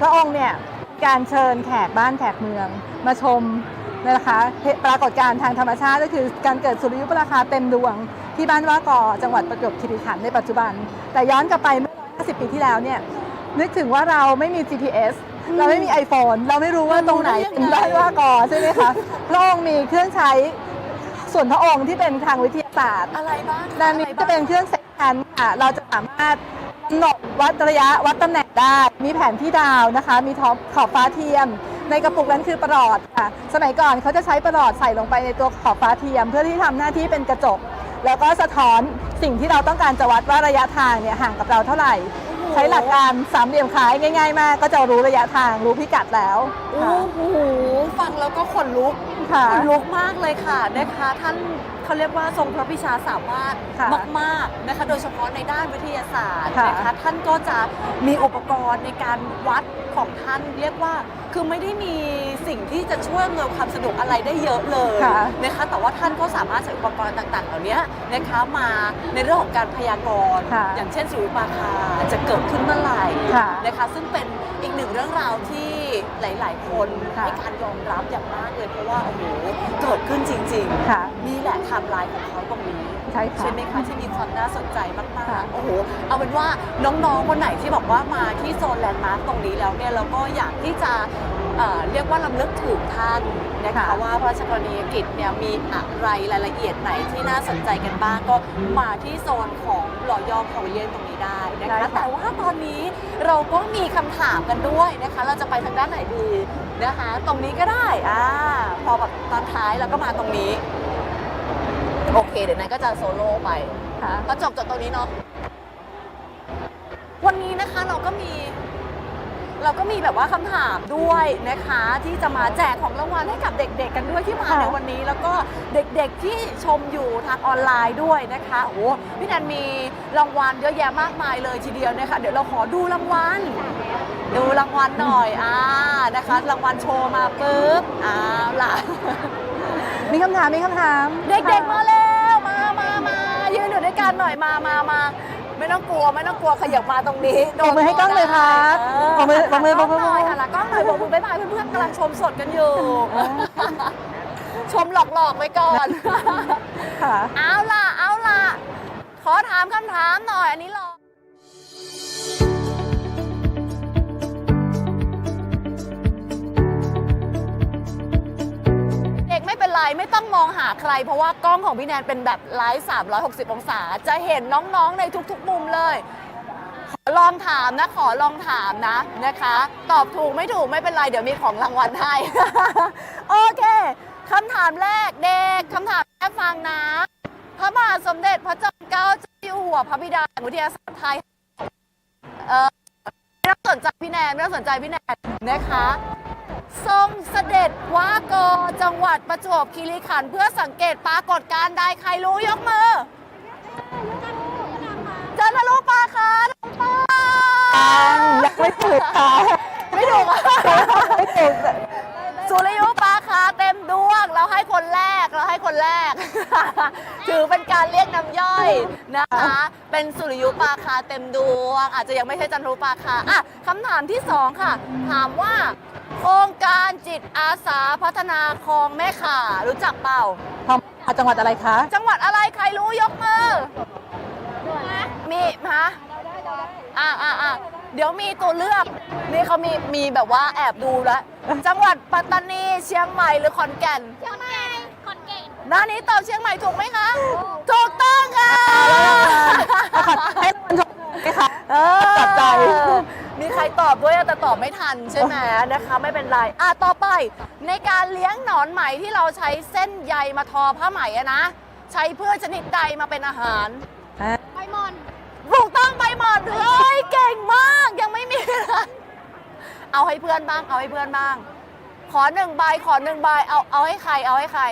พระองค์เนี่ยการเชิญแขกบ้านแขกเมือง มาชมนะคะปรากฏการณ์ทางธรรมชาติก็คือการเกิดสุริยุปราคาเต็มดวง ที่บ้านว่ากอจังหวัดประจวบคีรีขันธ์ในปัจจุบัน แต่ย้อนกลับไปเมื่อ 150 ปีที่แล้วเนี่ยนึกถึงว่าเราไม่มี GPS เราไม่มี iPhone เราไม่รู้ว่าตรงไหนเป็นบ้านว่ากอใช่ไหมคะพระองค์มีเครื่องใช้ส่วนพระองค์ที่เป็นทางวิทยาศาสตร์อะไรบ้างคะด้านนี้จะเป็นเครื่องเซ็นชันค่ะเราจะสามารถ กำหนดวัดระยะวัดตำแหน่งได้ มีแผนที่ดาวนะคะ มีท็อปขอบฟ้าเทียม ในกระปุกนั้นคือประหลอดค่ะ สมัยก่อนเขาจะใช้ประหลอดใส่ลงไปในตัวขอบฟ้าเทียม เพื่อที่ทำหน้าที่เป็นกระจก แล้วก็สะท้อนสิ่งที่เราต้องการจะวัดว่าระยะทางเนี่ยห่างกับเราเท่าไหร่ ใช้หลักการสามเหลี่ยมคล้ายง่าย ๆ มาก ก็จะรู้ระยะทางรู้พิกัดแล้วโอ้โหฟังแล้วก็ขนลุก ค่ะ ขนลุกมากเลยค่ะนะคะ ท่านเขาเรียกว่าทรงพระพิชาสามารถค่ะมากๆนะคะ โดยเฉพาะในด้านวิทยาศาสตร์ค่ะนะคะท่านก็จะมีอุปกรณ์ในการวัดของท่านเรียกว่า คือไม่ได้มีสิ่งที่จะช่วยอำนวยความสะดวกอะไรได้เยอะเลยค่ะนะคะแต่ว่าท่านก็สามารถใช้อุปกรณ์ต่างๆ เหล่านี้นะคะมาในเรื่องของการพยากรณ์ ค่ะ อย่างเช่นสุริยุปราคาจะเกิดขึ้นเมื่อไหร่ ค่ะ นะคะซึ่งเป็นอีกหนึ่งเรื่องราวที่หลาย ๆ คนค่ะให้การยอมรับอย่างมากเลยเพราะว่าโอ้โหเกิดขึ้นจริงค่ะๆนี่แหละไทม์ไลน์ของเขาตรงนี้ใช่ค่ะใช่ไหมคะที่มีความน่าสนใจมาค่ะกๆโอ้โหเอาเป็นว่าน้องๆคนไหนที่บอกว่ามาที่โซนแลนด์มาร์คตรงนี้แล้วเนี่ยเราก็อยากที่จะเอ่อเรียกว่าลำลึกถึงท่าน นะคะค่ะว่าพระราชกรณียกิจเนี่ยมีอะไรรายละเอียดไหนที่น่าสนใจกันบ้างก็มาที่โซนของรอยอพาวิเลียนตรงนี้ได้นะได้คะค่ะแต่ว่าตอนนี้เราก็มีคำถามกันด้วยนะคะ เราจะไปทางด้านไหนดีนะคะ ตรงนี้ก็ได้อ่าพอแบบตอนท้ายเราก็มาตรงนี้ โอเค เดี๋ยวนั้นก็จะโซโล่ไปค่ะก็จบจากตรงนี้เนาะวันนี้นะคะเราก็มี เราก็มีแบบว่าคำถามด้วยนะคะ ที่จะมาแจกของรางวัลให้กับเด็กๆ กันด้วยที่มาค่ะในวันนี้ แล้วก็เด็กๆที่ชมอยู่ทางออนไลน์ด้วยนะคะโอ้โหพี่แนนมีรางวัลเยอะแยะมากมายเลยทีเดียวนะคะเดี๋ยวเราขอดูรางวัลดูรางวัลหน่อยอ่านะคะ รางวัลโชว์มาปุ๊บอ้าวล่ะมีคำถามมีคำถาม เด็กๆมาแล้วมามามายืนอยู่ด้วยกันหน่อยมามามา ไม่ต้องกลัวไม่ต้องกลัวขยับมาตรงนี้ปรบมือให้กล้องเลยครับเปรบมือปรบมือปรบมือกล้งหน่อยค่ะละกล้องหน่อยปรบมือบ๊ายบายเพื่อนๆกำลังชมสดกันอยู่ ชมหลอกๆไว้ก่อน ค่ะ เอาล่ะ เอาล่ะ ขอถามคำถามหน่อยอันนี้รอเไม่เป็นไม่ต้องมองหาใคร เพราะว่ากล้องของพี่แนนเป็นแบบไลฟ์360 องศา จะเห็นน้องๆในทุกๆ มุมเลย ขอลองถามนะ ขอลองถามนะนะคะ ตอบถูกไม่ถูกไม่เป็นไร เดี๋ยวมีของรางวัลให้ โอเคคำถามแรกเด็กคำถามแรกฟังนะ พระบาทสมเด็จพระจอมเกล้าเจ้าอยู่หัวพระบิดาแห่งวิทยาศาสตร์ไทยเออไม่ต้องสนใจพี่แนนไม่ต้องสนใจพี่แนนนะคะ ทรงเสด็จว่ากอจังหวัดประจวบคีรีขันธ์เพื่อสังเกตปรากฏการณ์ใดใครรู้ยกมือจันทรุปลาคาถูกต้อง ยังไม่ถูกค่ะ ไม่ถูกอะ ไม่ถูก สุริยุปราคาเต็มดวง เราให้คน แรกเราให้คนแรก ถือเป็นการเรียกน้ำย่อยนะคะ เป็นสุริยุปราคาเต็มดวง อาจจะยังไม่ใช่จันทรุปราคาอะคำถามที่สองค่ะ ถามว่า โครงการจิตอาสาพัฒนาคลองแม่ข่ารู้จักเปล่าทองจังหวัดอะไรคะ จังหวัดอะไรใครรู้ยกมือ มีฮะอ่าอ่าอ่าเดี๋ยวมีตัวเลือก นี่เขามีมีแบบว่าแอบดูแล้ว จังหวัดปัตตานีเชียงใหม่หรือขอนแก่น เชียงใหม่ขอนแก่น หน้านี้ตอบเชียงใหม่ถูกไหมคะ ถูกต้องค่ะให้คนชมไหมคะเออจับใจ มีใครตอบด้วยแต่ตอบไม่ทันใช่ไหมนะคะ ไม่เป็นไรอะต่อไป ในการเลี้ยงหนอนไหมที่เราใช้เส้นใยมาทอผ้าไหมอะนะ ใช้เพื่อชนิดใดมาเป็นอาหาร ใบมอน ถูกต้องใบหมอนเลยเก่งมากยังไม่มีเลยเอาให้เพื่อนบ้าง เอาให้เพื่อนบ้าง ขอหนึ่งใบขอหนึ่งใบเอาเอาให้ใครเอาให้ใคร